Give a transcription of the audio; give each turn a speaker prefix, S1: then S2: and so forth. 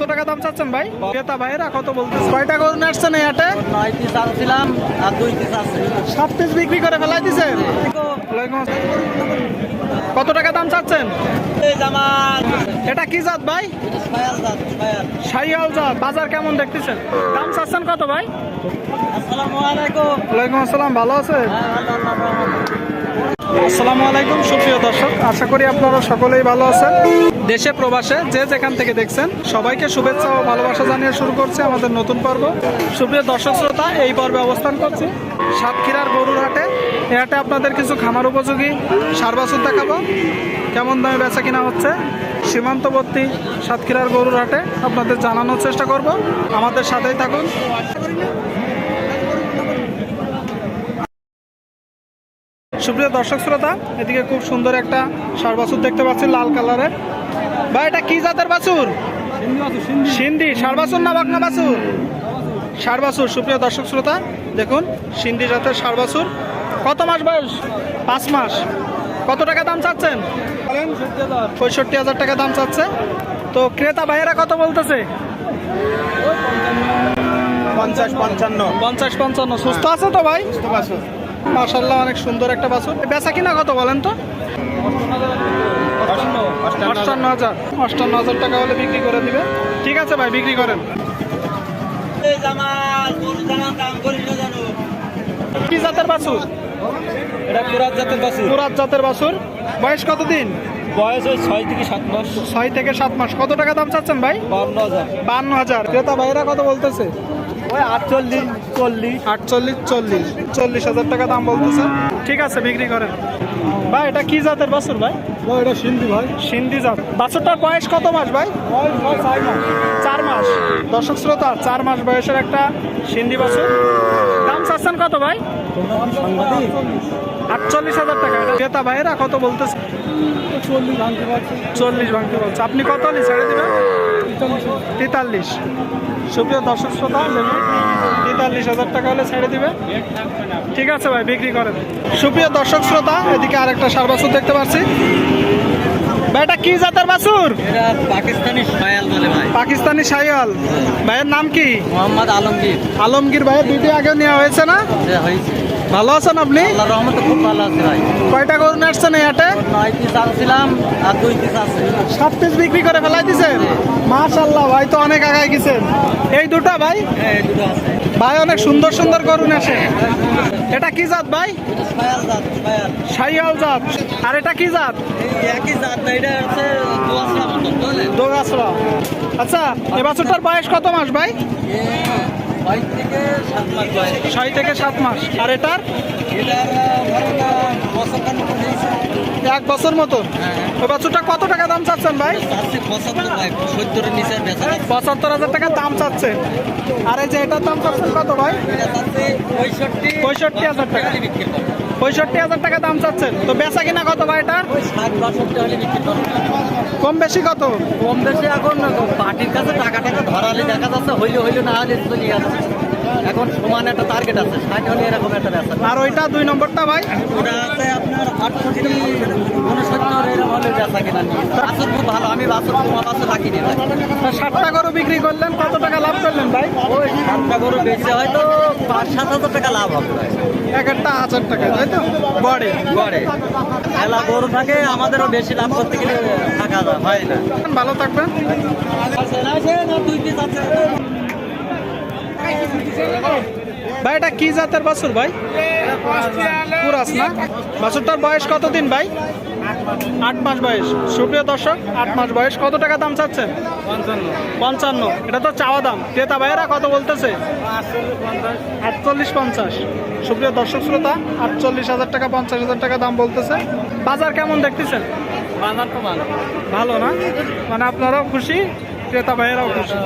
S1: কত টাকা দাম চাচ্ছেন ভাই? ক্রেতা ভাইয়েরা কত বলতেছে? কয়টা গরু নাচছেন এই হাটে?
S2: নয় পিস আনছিলাম আর দুই পিস আছে।
S1: সাত পিস বিক্রি করে ফেলাই দিছেন? কত টাকা দাম চাচ্ছেন? এটা কি জাত ভাই? শাহিয়াল জাত বাজার কেমন দেখতেছেন? দাম চাচ্ছেন কত ভাই?
S2: আসসালামু আলাইকুম।
S1: ওয়ালাইকুম আসসালাম। ভালো আছে আসসালামু আলাইকুম, সুপ্রিয় দর্শক। আশা করি আপনারা সকলেই ভালো আছেন। দেশে, প্রবাসে যে যেখান থেকে দেখছেন, সবাইকে শুভেচ্ছা ও ভালোবাসা জানিয়ে শুরু করছে আমাদের নতুন পর্ব। সুপ্রিয় দর্শক শ্রোতা, এই পর্বে অবস্থান করছি সাতক্ষীরার গরুর হাটে এ হাটে আপনাদের কিছু খামার উপযোগী সার বাছুর দেখাবো। কেমন দামে বেচা কিনা হচ্ছে? সীমান্তবর্তী সাতক্ষীরার গরুর হাটে আপনাদের জানানোর চেষ্টা করব। আমাদের সাথেই থাকুন। সুপ্রিয় দর্শক শ্রোতা এদিকে খুব সুন্দর একটা সার বাছুর দেখতে পাচ্ছি লাল কালারের ভাই এটা কি জাতের বাছুর? সিন্ধি সার বাছুর না বকনা বাছুর? সার বাছুর সুপ্রিয় দর্শক শ্রোতা দেখুন সিন্ধি জাতের সার বাছুর। কত মাস বয়স? পাঁচ মাস। কত টাকা দাম চাচ্ছেন? পঁয়ষট্টি হাজার টাকা দাম চাচ্ছে। তো ক্রেতা ভাইয়েরা কত বলতেছে?
S2: পঞ্চাশ পঞ্চান্ন।
S1: পঞ্চাশ পঞ্চান্ন। সুস্থ আছে তো ভাই? মাশাল্লাহ অনেক সুন্দর একটা বাছুর। বেচা কিনা কত বলেন তো? অষ্টান্ন হাজার। অষ্টান্ন হাজার টাকা হলে বিক্রি করে দিবে ঠিক আছে ভাই বিক্রি করেন। কি জাতের বাছুর?
S2: এটা পুরাত জাতের বাছুর।
S1: পুরাত জাতের বাছুর। বয়স কত দিন
S2: বয়স ওই ছয় থেকে সাত মাস।
S1: ছয় থেকে সাত মাস। কত টাকা দাম চাচ্ছেন ভাই?
S2: বান্ন হাজার।
S1: বান্ন হাজার। ক্রেতা ভাইরা কত বলতেছে?
S2: ওই আটচল্লিশ। চল্লিশ
S1: আটচল্লিশ চল্লিশ। চল্লিশ হাজার টাকা দাম বলতেছে। ঠিক আছে বিক্রি করেন। ভাই এটা কি জাতের বাছুর ভাই?
S2: এটা সিন্ধি ভাই।
S1: সিন্ধি জাত। বাছুরটার বয়স কত মাস ভাই? চার মাস। দর্শক শ্রোতা চার মাস বয়সের একটা সিন্ধি বাছুর। দাম চাচ্ছেন কত ভাই? আটচল্লিশ হাজার টাকা। এটা ক্রেতা ভাইয়েরা কত বলতেছে?
S2: চল্লিশ ভাঙতে পারছি।
S1: চল্লিশ ভাঙতে বলছে। আপনি কত হলে ছেড়ে দেবেন? তেতাল্লিশ। সুপ্রিয় দর্শক শ্রোতা তেতাল্লিশ হাজার টাকা হলে ছেড়ে দিবে। ঠিক আছে ভাই বিক্রি করেন সুপ্রিয় দর্শক শ্রোতা এদিকে আরেকটা সার দেখতে পাচ্ছি এটা কি জাতের বাছুর?
S2: পাকিস্তানি শায়াল বলে ভাই।
S1: পাকিস্তানি সাইয়াল ভাইয়ের নাম কি?
S2: মোহাম্মদ আলমগীর।
S1: আলমগীর ভাইয়ের দুটি আগে নেওয়া হয়েছে না?
S2: হয়েছে।
S1: ভালো আছেন আপনি?
S2: আল্লাহ রহমত খুব ভালো আছে ভাই।
S1: কয়টা গরু নাচছেন এই হাটে?
S2: নয় পিস আনছিলাম আর দুই পিস আছে।
S1: সাত পিস বিক্রি করে ফেলাই দিছেন? মাশাল্লাহ ভাই তো অনেক আগায় গেছেন। এই দুটা ভাই?
S2: হ্যাঁ এই দুটো আছে।
S1: ভাই অনেক সুন্দর সুন্দর গরু নেছে এটা কি জাত ভাই? সাইয়াল জাত আর এটা কি জাত?
S2: এই একই জাত এটা হচ্ছে
S1: দোগাছড়া আচ্ছা এ বাছুরটার বয়স কত মাস ভাই?
S2: ছয় থেকে সাত মাস
S1: আর এটার? এক বছর মতন? ওই বাছুরটা কত টাকা দাম চাচ্ছেন ভাই?
S2: পঁচাত্তর
S1: হাজার টাকা দাম চাচ্ছে আর এই যে এটার দাম চাচ্ছেন কত ভাই?
S2: পঁয়ষট্টি।
S1: পঁয়ষট্টি হাজার টাকা। পঁয়ষট্টি হাজার টাকা দাম চাচ্ছেন। তো বেচা কিনা কত ভাই এটা কম বেশি কত?
S2: কম বেশি এখন পার্টির কাছে টাকা টাকা ধরালে দেখা যাচ্ছে হইলে হইলে না হলে চলে যাচ্ছে। এখন সমান একটা টার্গেট আছে ষাট হলে এরকম একটা বেচা।
S1: আর ওইটা দুই নম্বরটা ভাই?
S2: ওটা আছে আপনার আটষট্টি উনসত্তর এরকম হলে বেচা কিনা নিয়ে। খুব ভালো আমি বাছুর তোমার বাছুর রাখিনি
S1: ষাটটা গরু বিক্রি করলেন কত টাকা লাভ করলেন ভাই?
S2: ওই সাতটা গরু বেচে হয়তো পাঁচ সাত হাজার টাকা লাভ হবে।
S1: এক একটা হাজার টাকা তাই তো? বড়ে
S2: গড়ে। খেলা গরু থাকে আমাদেরও বেশি লাভ করতে গেলে থাকা হয় না।
S1: ভালো থাকবেন।
S2: দুই
S1: ভাই এটা কি জাতের বাছুর ভাই? পুরাস না? বাছুরটার বয়স কত দিন ভাই? আট মাস বয়স সুপ্রিয় দর্শক আট মাস বয়স কত টাকা দাম চাচ্ছেন পঞ্চান্ন। এটা তো চাওয়া দাম। ক্রেতা ভাইয়েরা কত বলতেছে? আটচল্লিশ পঞ্চাশ। সুপ্রিয় দর্শক শ্রোতা আটচল্লিশ হাজার টাকা পঞ্চাশ হাজার টাকা দাম বলতেছে। বাজার কেমন দেখতেছেন?
S2: বাজার তো ভালো।
S1: ভালো না? মানে আপনারাও খুশি ক্রেতা ভাইয়েরাও খুশি।